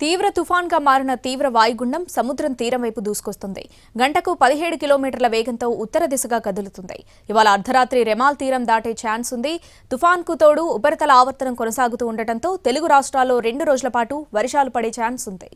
తీవ్ర తుఫాన్గా మారిన తీవ్ర వాయుగుండం సముద్రం తీరం వైపు దూసుకొస్తుంది. గంటకు పదిహేడు కిలోమీటర్ల వేగంతో ఉత్తర దిశగా కదులుతుంది. ఇవాళ అర్ధరాత్రి రెమాల్ తీరం దాటే ఛాన్స్ ఉంది. తుఫాన్కు తోడు ఉపరితల ఆవర్తనం కొనసాగుతూ ఉండటంతో తెలుగు రాష్ట్రాల్లో రెండు రోజుల పాటు వర్షాలు పడే ఛాన్స్ ఉంది.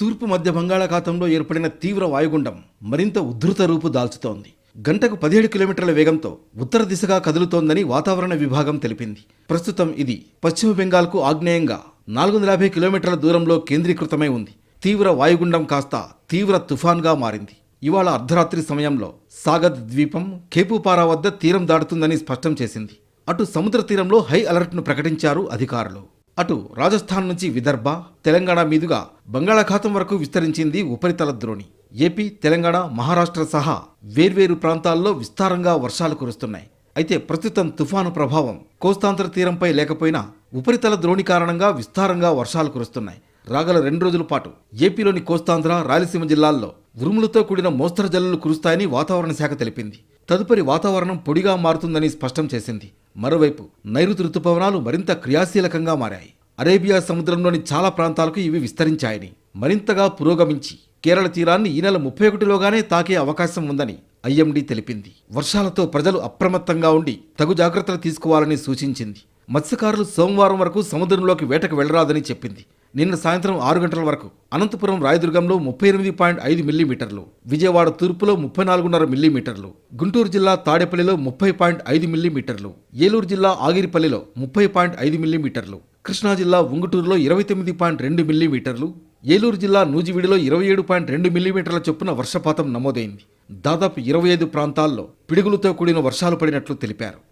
తూర్పు మధ్య బంగాళాఖాతంలో ఏర్పడిన తీవ్ర వాయుగుండం మరింత ఉధృత రూపు దాల్చుతోంది. గంటకు పదిహేడు కిలోమీటర్ల వేగంతో ఉత్తర దిశగా కదులుతోందని వాతావరణ విభాగం తెలిపింది. ప్రస్తుతం ఇది పశ్చిమ బెంగాల్కు ఆగ్నేయంగా నాలుగు వందల యాభై కిలోమీటర్ల దూరంలో కేంద్రీకృతమై ఉంది. తీవ్ర వాయుగుండం కాస్త తీవ్ర తుఫాన్గా మారింది. ఇవాళ అర్ధరాత్రి సమయంలో సాగద్ ద్వీపం కేపుపారా వద్ద తీరం దాటుతుందని స్పష్టం చేసింది. అటు సముద్ర తీరంలో హై అలర్ట్ను ప్రకటించారు అధికారులు. అటు రాజస్థాన్ నుంచి విదర్భ తెలంగాణ మీదుగా బంగాళాఖాతం వరకు విస్తరించింది ఉపరితల ద్రోణి. ఏపీ తెలంగాణ మహారాష్ట్ర సహా వేర్వేరు ప్రాంతాల్లో విస్తారంగా వర్షాలు కురుస్తున్నాయి. అయితే ప్రస్తుతం తుఫాను ప్రభావం కోస్తాంధ్ర తీరంపై లేకపోయినా ఉపరితల ద్రోణి కారణంగా విస్తారంగా వర్షాలు కురుస్తున్నాయి. రాగల రెండు రోజుల పాటు ఏపీలోని కోస్తాంధ్ర రాయలసీమ జిల్లాల్లో ఉరుములతో కూడిన మోస్తరు జల్లులు కురుస్తాయని వాతావరణ శాఖ తెలిపింది. తదుపరి వాతావరణం పొడిగా మారుతుందని స్పష్టం చేసింది. మరోవైపు నైరుతి రుతుపవనాలు మరింత క్రియాశీలకంగా మారాయి. అరేబియా సముద్రంలోని చాలా ప్రాంతాలకు ఇవి విస్తరించాయని మరింతగా పురోగమించి కేరళ తీరాన్ని ఈ నెల ముప్పై ఒకటిలోగానే తాకే అవకాశం ఉందని ఐఎండీ తెలిపింది. వర్షాలతో ప్రజలు అప్రమత్తంగా ఉండి తగు జాగ్రత్తలు తీసుకోవాలని సూచించింది. మత్స్యకారులు సోమవారం వరకు సముద్రంలోకి వేటకు వెళ్ళరాదని చెప్పింది. నిన్న సాయంత్రం ఆరు గంటల వరకు అనంతపురం రాయదుర్గంలో ముప్పై ఎనిమిది పాయింట్ ఐదు మిల్లీమీటర్లు విజయవాడ తూర్పులో ముప్పై నాలుగున్నర మిల్లీమీటర్లు గుంటూరు జిల్లా తాడేపల్లిలో ముప్పై పాయింట్ ఐదు మిల్లీమీటర్లు ఏలూరు జిల్లా ఆగిరిపల్లిలో ముప్పై పాయింట్ ఐదు మిల్లీమీటర్లు కృష్ణా జిల్లా ఉంగుటూరులో ఇరవై తొమ్మిది పాయింట్ రెండు మిల్లీమీటర్లు ఏలూరు జిల్లా నూజివీడిలో ఇరవై ఏడు పాయింట్ రెండు మిల్లీమీటర్ల చొప్పున వర్షపాతం నమోదైంది. దాదాపు ఇరవై ఐదు ప్రాంతాల్లో పిడుగులతో కూడిన వర్షాలు పడినట్లు తెలిపారు.